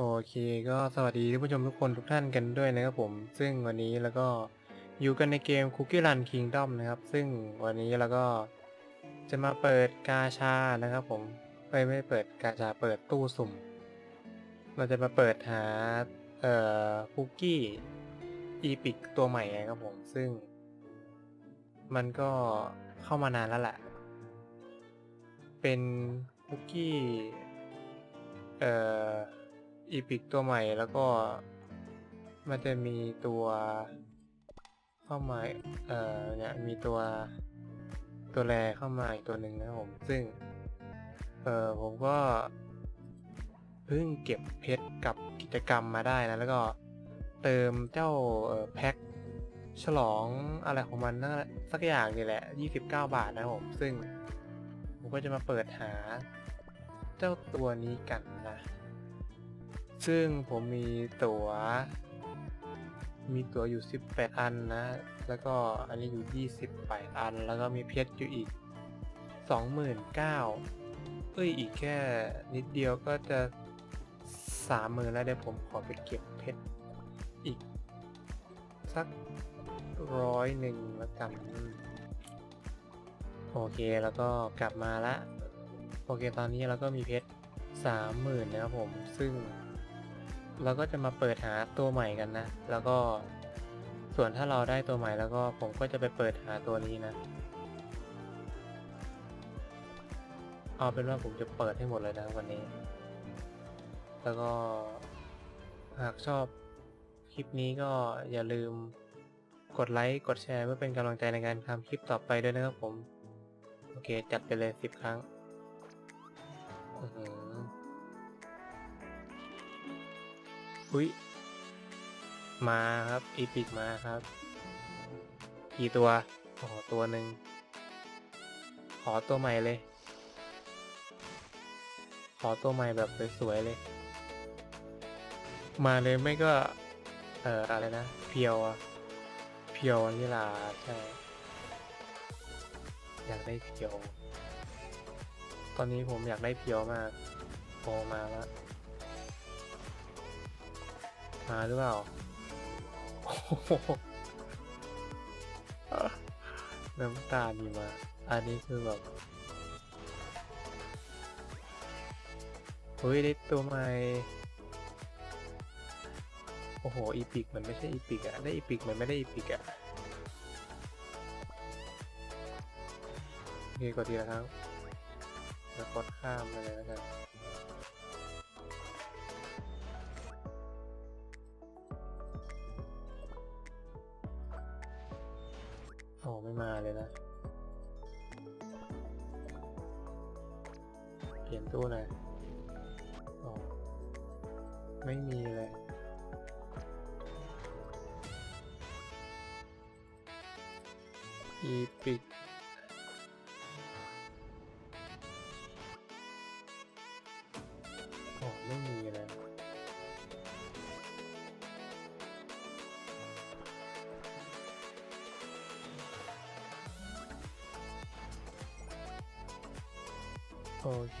โอเคก็สวัสดีท่านผู้ชมทุกคนทุกท่านกันด้วยนะครับผม ซึ่งวันนี้แล้วก็อยู่กันในเกม Cookie Run Kingdom นะครับ ซึ่งวันนี้เราก็จะมาเปิดกาชานะครับผมไม่ไม่เปิดกาชาเปิดตู้สุ่ม เราจะมาเปิดหาเอ่อคุกกี้อีพิกตัวใหม่นะครับผม ซึ่ง มันก็เข้ามานานแล้วแหละ เป็นคุกกี้เอ่อ อีพิกตัวใหม่แล้วก็ มันจะมีตัวเข้ามาเอ่อเนี่ยมีตัวตัวแรเข้ามาอีกตัวหนึ่งนะผมซึ่ง เอ่อผมก็เพิ่งเก็บเพชรกับกิจกรรมมาได้นะ แล้วก็เติมเจ้าเอ่อแพ็คฉลองอะไรของมันนะสักอย่างนี่แหละ 29 บาทนะผม ซึ่ง ผมก็จะมาเปิดหาเจ้าตัวนี้กันนะ ซึ่งผมมีตัว๋ว มีตั๋วอยู่ 18 อันนะ แล้วก็อันนี้อยู่ 28 อัน แล้วก็มีเพชรอยู่อีก 29,000เอ้ยอีกแค่นิดเดียวก็จะ30,000แล้วเดี๋ยวผมขอไปเก็บเพชรอีก สักร้อยหนึ่งล้วกัน โอเคแล้วก็กลับมาละ โอเคตอนนี้เราก็มีเพชรสามหมื่นนะครับผมซึ่ง เราก็จะมาเปิดหาตัวใหม่กันนะ แล้วก็ส่วนถ้าเราได้ตัวใหม่แล้วก็ผมก็จะไปเปิดหาตัวนี้นะ เอาเป็นว่าผมจะเปิดให้หมดเลยนะวันนี้ แล้วก็หากชอบคลิปนี้ก็อย่าลืมกดไลค์ กดแชร์เพื่อเป็นกำลังใจในการทำคลิปต่อไปด้วยนะครับผม โอเค จัดไปเลยสิบครั้ง อือ อุ้ย มาครับ อีพิกมาครับ กี่ตัวอ๋อตัวหนึ่ง ขอตัวใหม่เลย ขอตัวใหม่แบบสวยๆเลย มาเลยไม่ก็ เอ่อ อะไรนะ เพียวอะเพียวนี่ลาใช่ อยากได้เพียว ตอนนี้ผมอยากได้เพียวมากโอมาแล้ว มาหรือเปล่าโอ้โหน้ำตามีมา อันนี้คือแบบเฮ้ยได้ตัวใหม่ โอ้โห อีพิกมันไม่ใช่อีพิกอะได้อีพิกมันไม่ได้อีพิกอะโอเคกดทีละครั้งแล้วกดข้ามไปเลยแล้วกัน อ้ไม่มาเลยนะ เปลี่ยนตู้หน่อยโอ้ไม่มีเลยอีพิก โอเค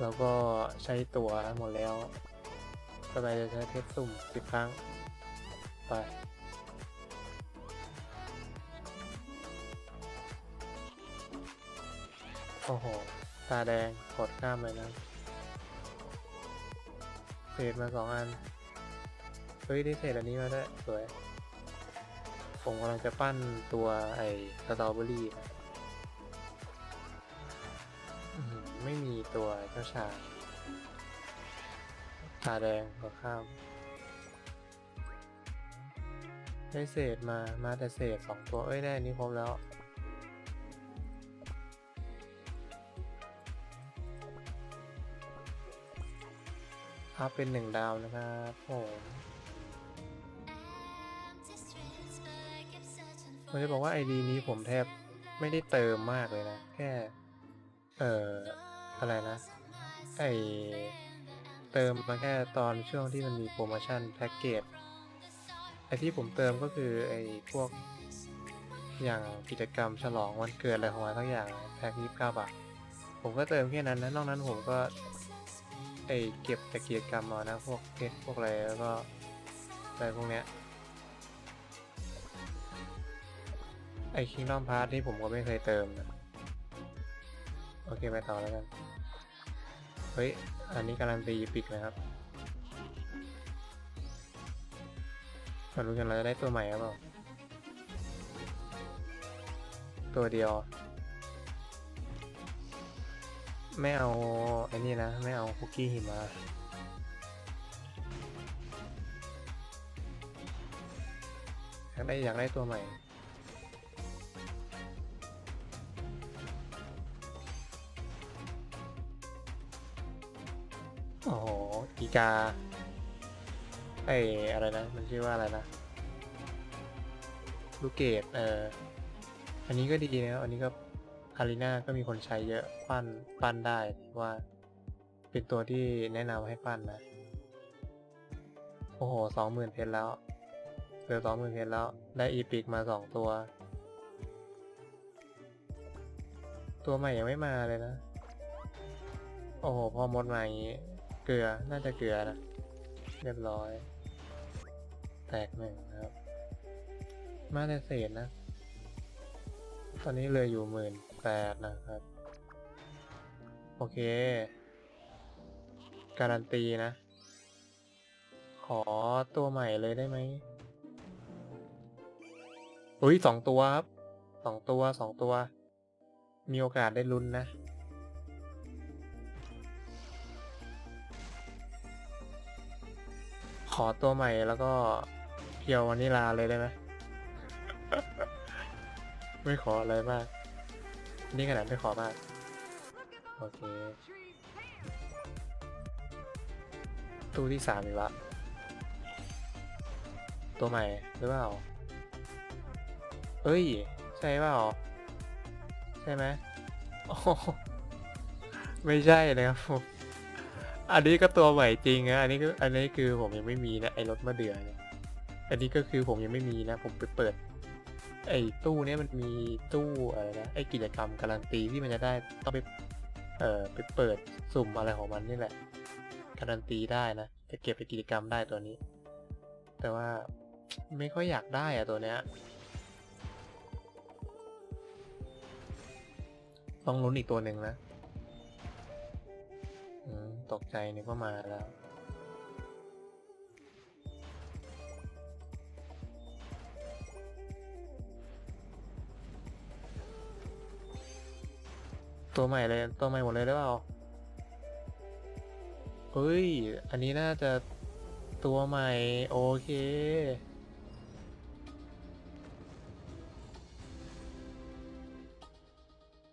แล้วก็ใช้ตั๋วหมดแล้วต่อไปจะใช้เทสสุ่มสิบครั้ง ไป โอ้โห ตาแดงกดข้ามเลยนะเศษมาสองอัน เฮ้ย ได้เศษอันนี้มาด้วยสวย ผมกำลังจะปั้นตัวไอ้สตรอเบอรี่นะ ตัวเจ้าชายตาแดงกดข้ามได้เศษมา มาแต่เศษสองตัว เอ้ย ได้อันนี้ครบแล้วอัพเป็นหนึ่งดาวนะครับผมผมจะบอกว่าไอดีนี้ผมแทบไม่ได้เติมมากเลยนะ แค่ เอ่อ อะไรนะ ไอเติมมาแค่ตอนช่วงที่มันมีโปรโมชั่นแพ็กเกจไอที่ผมเติมก็คือไอพวกอย่างกิจกรรมฉลองวันเกิดอะไรของมันทั้งอย่างแพ็กยี่สิบเก้าบาทผมก็เติมแค่นั้นนะนอกนั้นผมก็ไอเก็บจากกิจกรรมมานะพวกเพชรพวกอะไรแล้วก็อะไรพวกเนี้ยไอคิงดอมพาร์ทที่ผมก็ไม่เคยเติมนะโอเคไปต่อแล้วกัน เฮ้ย อันนี้การันตีปิกนะครับมารู้กันเราจะได้ตัวใหม่หรือเปล่าตัวเดียว ไม่เอาไอ้นี่นะ ไม่เอาคุกกี้หิมะอยากได้อยากได้ตัวใหม่ อ้โหอีกา ไออะไรนะ มันชื่อว่าอะไรนะ ลูกเกดเออ อันนี้ก็ดีนะ อันนี้ก็อารีนาก็มีคนใช้เยอะปั้นปั้นได้ว่าเป็นตัวที่แนะนำให้ปั้นนะ โอ้โหสองหมื่นเพชรแล้วเหลือสองหมื่นเพชรแล้ว ได้อีพิกมาสองตัว ตัวใหม่ยังไม่มาเลยนะ โอ้โห พอมดมาอย่างนี้ กลือ น่าจะเกลือนะ เรียบร้อย แตกหนึ่งนะครับ มาแต่เศษนะ ตอนนี้เลยอยู่หมื่นแปดนะครับ โอเค การันตีนะ ขอตัวใหม่เลยได้ไหมอุ้ยสองตัวครับสองตัวสองตัว มีโอกาสได้ลุ้นนะ อตัวใหม่แล้วก็เพียววานิลาเลยได้ไหม ไม่ขออะไรมาก นี่ขนาดไม่ขอมาก โอเค ตู้ที่สามอีกละ ตัวใหม่หรือเปล่า เอ้ย ใช่เปล่า ใช่ไหมโอ้โหไม่ใช่เลยครับผม อันนี้ก็ตัวใหม่จริงนะอันนี้ก็อันนี้คือผมยังไม่มีนะไอ้รถมะเดื่อเนี่ยอันนี้ก็คือผมยังไม่มีนะ ผมไปเปิด ไอ้ตู้เนี้ยมันมีตู้อะไรนะไอ้กิจกรรมการันตีที่มันจะได้ต้องไปเอ่อไปเปิดสุ่มอะไรของมันนี่แหละการันตีได้นะจะเก็บไปกิจกรรมได้ตัวนี้ แต่ว่าไม่ค่อยอยากได้อะตัวเนี้ยต้องลุ้นอีกตัวหนึ่งนะ ตกใจนึกว่ามาแล้ว ตัวใหม่เลย ตัวใหม่หมดเลยหรือเปล่าเฮ้ย อันนี้น่าจะตัวใหม่ โอเค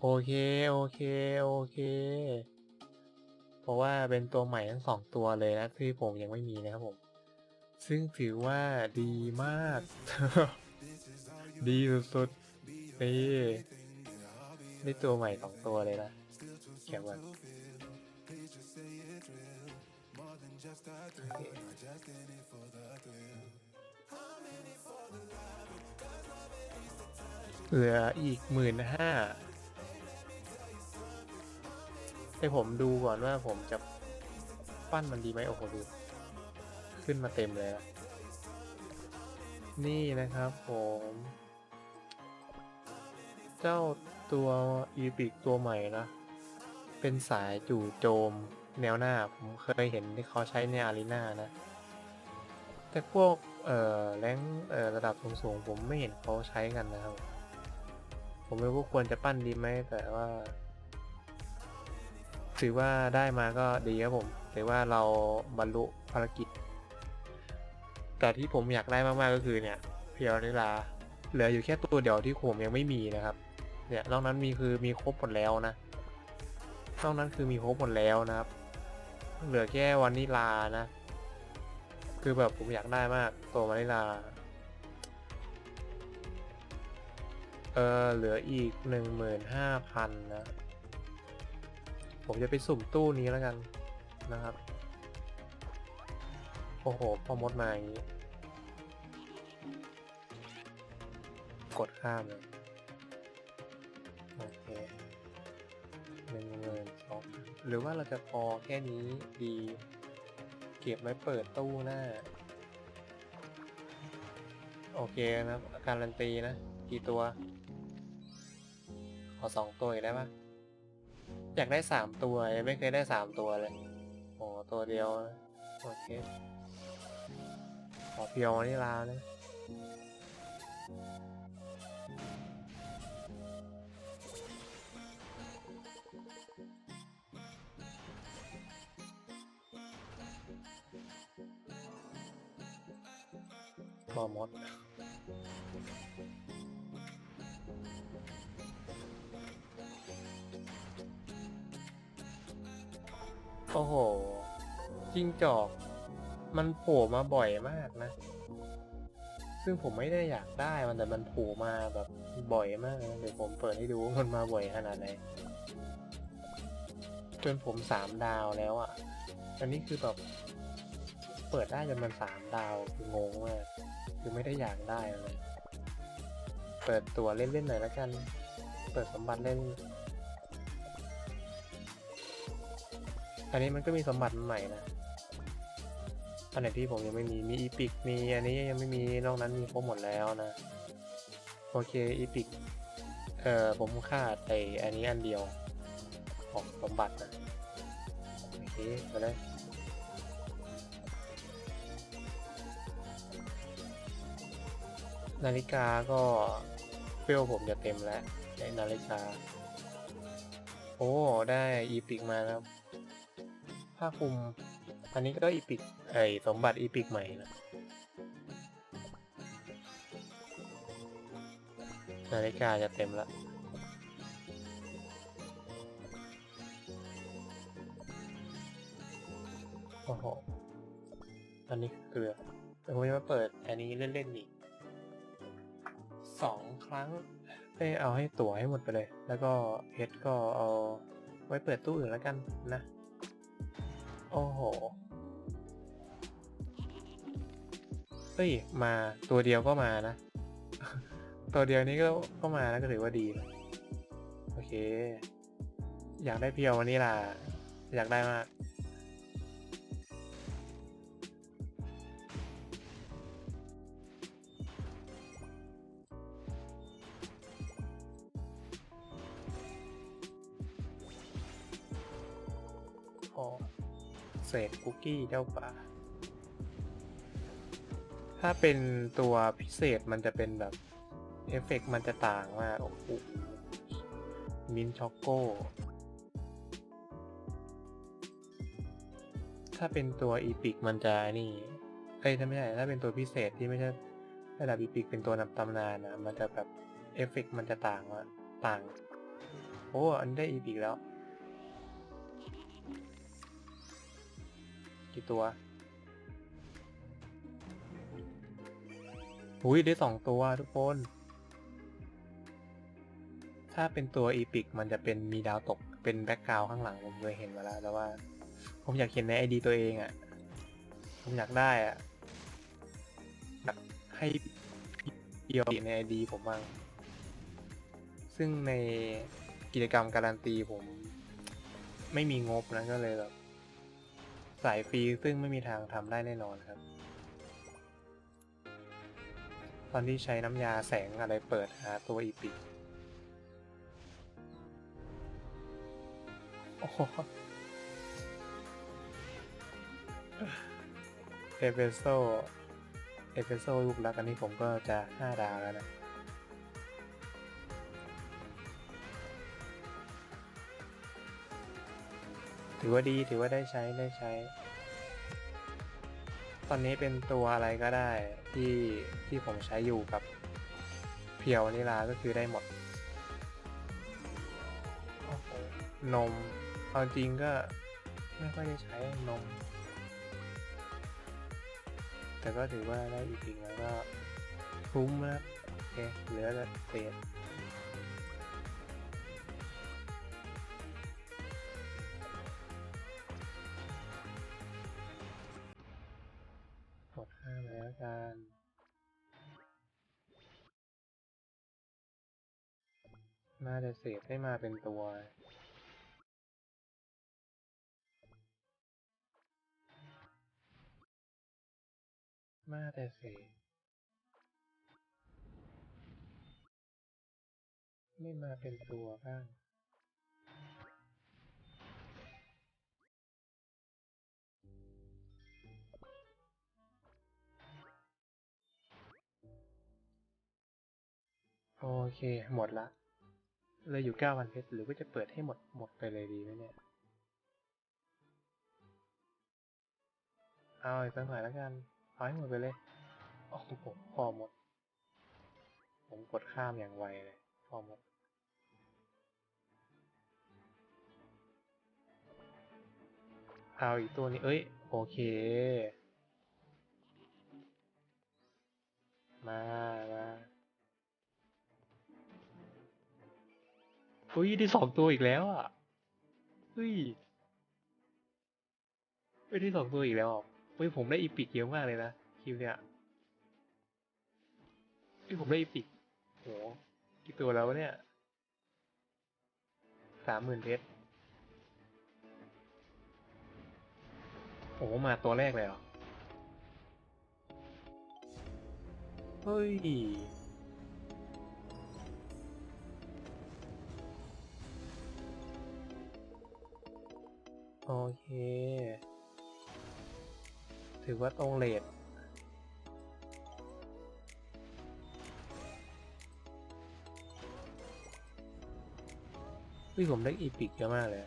โอเค โอเค โอเค เพราะว่าเป็นตัวใหม่ทั้งสองตัวเลยนะที่ผมยังไม่มีนะครับผม ซึ่งถือว่าดีมาก ดีสุดๆนี่ได้ตัวใหม่สองตัวเลยนะแข็งวันเหลืออีกหมื่นห้า ให้ผมดูก่อนว่าผมจะปั้นมันดีไหมโอ้โหดู ขึ้นมาเต็มเลยนะนี่นะครับผม เจ้าตัวอีพิกตัวใหม่นะ เป็นสายจู่โจมแนวหน้า ผมเคยเห็นที่เขาใช้ในอารีนานะ แต่พวก เอ่อแรงเอ่อระดับสูงๆผมไม่เห็นเขาใช้กันนะครับ ผมไม่รู้ควรจะปั้นดีไหมแต่ว่า ถือว่าได้มาก็ดีครับผมถือว่าเราบรรลุภารกิจ แต่ที่ผมอยากได้มากๆก็คือเนี่ยเพียวนิลาเหลืออยู่แค่ตัวเดียวที่ผมยังไม่มีนะครับ เนี่ยนอกนั้นมีคือมีครบหมดแล้วนะนอกนั้นคือมีครบหมดแล้วนะครับ เหลือแค่วานิลานะ คือแบบผมอยากได้มากตัววานิลาเออเหลืออีกหนึ่งหมื่นห้าพันนะ ผมจะไปสุ่มตู้นี้แล้วกันนะครับ โอ้โห พอมดมาอย่างนี้ กดข้ามเลยโอเคหนึ่งหมื่นสองหรือว่าเราจะพอแค่นี้ดี เก็บไว้เปิดตู้หน้า โอเคนะการันตีนะ กี่ตัว ขอสองตัวอีกได้ปะ อยากได้สามตัวยังไม่เคยได้สามตัวเลยโอ้ตัวเดียว โอเค ขอเพียวนี่ลานะพอหมด โอ้โหจิ้งจอก มันโผล่มาบ่อยมากนะ ซึ่งผมไม่ได้อยากได้มันแต่มันโผล่มาแบบบ่อยมากนะเดี๋ยวผมเปิดให้ดูว่ามันมาบ่อยขนาดไหนจนผมสามดาวแล้วอะ่ะ อันนี้คือแบบเปิดได้จนมันสามดาวคืองงมากคือไม่ได้อยากได้เลย เปิดตัวเล่นๆหน่อยแล้วกัน เปิดสมบัติเล่น อันนี้มันก็มีสมบัติใหม่นะ อันไหนที่ผมยังไม่มี มีอีพิก มีอันนี้ยังไม่มี นอกนั้นมีครบหมดแล้วนะ โอเคอีพิก เอ่อ ผมขาดไออันนี้อันเดียว ของสมบัตินะ โอเคไปเลยนาฬิกาก็เฟลผมจะเต็มแล้วในนาฬิกา โอ้ ได้อีพิกมาแล้ว ผ้าคลุม อันนี้ก็อีพิกไอสมบัติอีพิกใหม่นะนาฬิกาจะเต็มล้วโอ้โหอันนี้เกลือแต่ผมจะมาเปิดอันนี้เล่นๆอีกสองครั้งเอ้เอาให้ตั๋วให้หมดไปเลย แล้วก็เพชรก็เอาไว้เปิดตู้อื่นแล้วกันนะ โอ้โห เฮ้ย มาตัวเดียวก็มานะ ตัวเดียวนี้ก็ก็มาแล้วก็ถือว่าดี โอเค อยากได้เพียววันนี้ล่ะ อยากได้มาก ษคุกกี้เจ้าป่า ถ้าเป็นตัวพิเศษมันจะเป็นแบบ เอฟเฟกต์มันจะต่างมากโอ้โหมินช็อกโก้ ถ้าเป็นตัวอีพิกมันจะนี่เอ้ยถ้าไม่ใช่ถ้าเป็นตัวพิเศษที่ไม่ใช่ระดับอีพิกเป็นตัวนำตำนานนะมันจะแบบเอฟเฟกต์มันจะต่างว่ะต่าง โอ้อันได้อีพิกแล้ว กี่ตัวอุ้ยได้สองตัวทุกคน ถ้าเป็นตัวอีพิกมันจะเป็นมีดาวตกเป็นแบ็กกราวข้างหลังผมเคยเห็นมาแล้วแต่ว่า ผมอยากเห็นในไอดีตัวเองอะ่ะ ผมอยากได้อะ่ะแบบให้เดียวในไอดีผมบ้างซึ่งในกิจกรรมการันตีผม ไม่มีงบนะก็เลยแบบ สายฟรีซึ่งไม่มีทางทำได้แน่นอนครับ ตอนที่ใช้น้ำยาแสงอะไรเปิดหาตัวอีพิโอ้โหเอเปโซเอเปโซรูปลักษณ์อันนี้ผมก็จะ 5 ดาวแล้วนะ ถือว่าดีถือว่าได้ใช้ได้ใช้ ตอนนี้เป็นตัวอะไรก็ได้ที่ที่ผมใช้อยู่กับเพียวนิลาก็คือได้หมด นมเอาจริงก็ไม่ค่อยได้ใช้นม แต่ก็ถือว่าได้อีกจริงแล้วก็คุ้มนะโอเคเหลือแต่เศษ น่าจะเสกให้มาเป็นตัว มาแต่เสกไม่มาเป็นตัวบ้างโอเค หมดละ เลยอยู่เก้าพันเพชรหรือว่าจะเปิดให้หมดหมดไปเลยดีไหมเนี่ย เอาอีกสักหน่อยแล้วกัน เอาให้หมดไปเลย โอ้โหพอหมด ผมกดข้ามอย่างไวเลย พอหมด เอาอีกตัวนี้ เอ้ย โอเค มา มา อุ้ยได้สองตัวอีกแล้วอะเฮ้ยเฮ้ยได้สองตัวอีกแล้วอะเฮ้ยผมได้อีพิกเยอะมากเลยนะคิวเนี่ยเฮ้ยผมได้อีพิกโหกี่ตัวแล้ววะเนี่ยสามหมื่นเพชรโอ้มาตัวแรกเลยเหรอ เฮ้ย โอเค ถือว่าตรงเลทวิ่ผมได้อีพิกเยอะมากเลย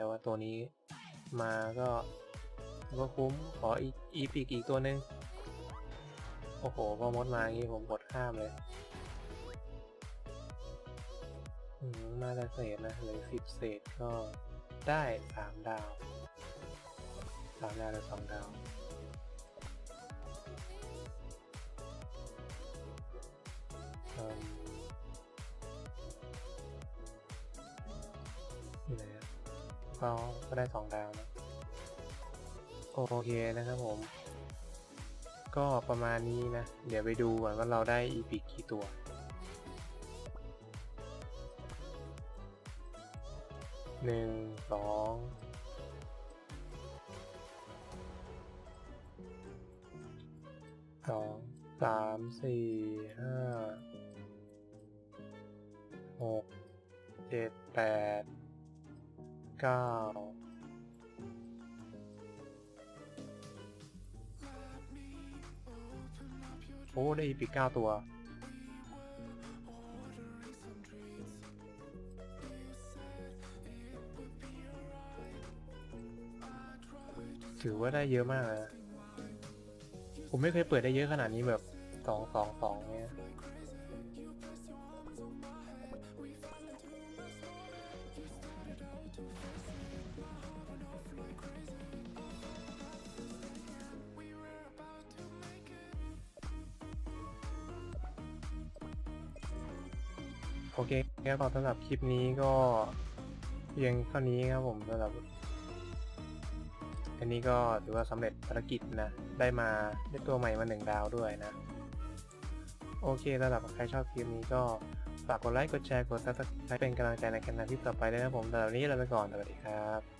แต่ว่าตัวนี้มาก็ก็คุ้มขออีกอีพิกอีกตัวหนึ่งโอ้โห พอมดมาอย่างนี้ผมกดข้ามเลยมมาแต่เศษนะเหลือสิบเศษก็ได้สามดาวสามดาวหรือสองดาวอืม ก็ก็ได้สองดาวนะโอเคนะครับผม ก็ประมาณนี้นะ เดี๋ยวไปดูก่อนว่าเราได้อีพิกกี่ตัวหนึ่งสองสองสามสี่ห้าหกเจ็ดแปด เก้าโอ้ได้อีพิกเก้าตัว ถือว่าได้เยอะมากนะผมไม่เคยเปิดได้เยอะขนาดนี้แบบสองสองสองเนี้ย อเคครับสำหรับคลิปนี้ก็เพียงเท่านี้ครับผมสำหรับ อันนี้ก็ถือว่าสำเร็จภารกิจนะ ได้มาได้ตัวใหม่มาหนึ่งดาวด้วยนะ โอเคสำหรับใครชอบคลิปนี้ก็ฝากกดไลค์ กดแชร์ กดซับสไครป์เป็นกำลังใจในการทำคลิปต่อไปด้วยนะผมสำหรับนนี้ลาไปก่อน สวัสดีครับ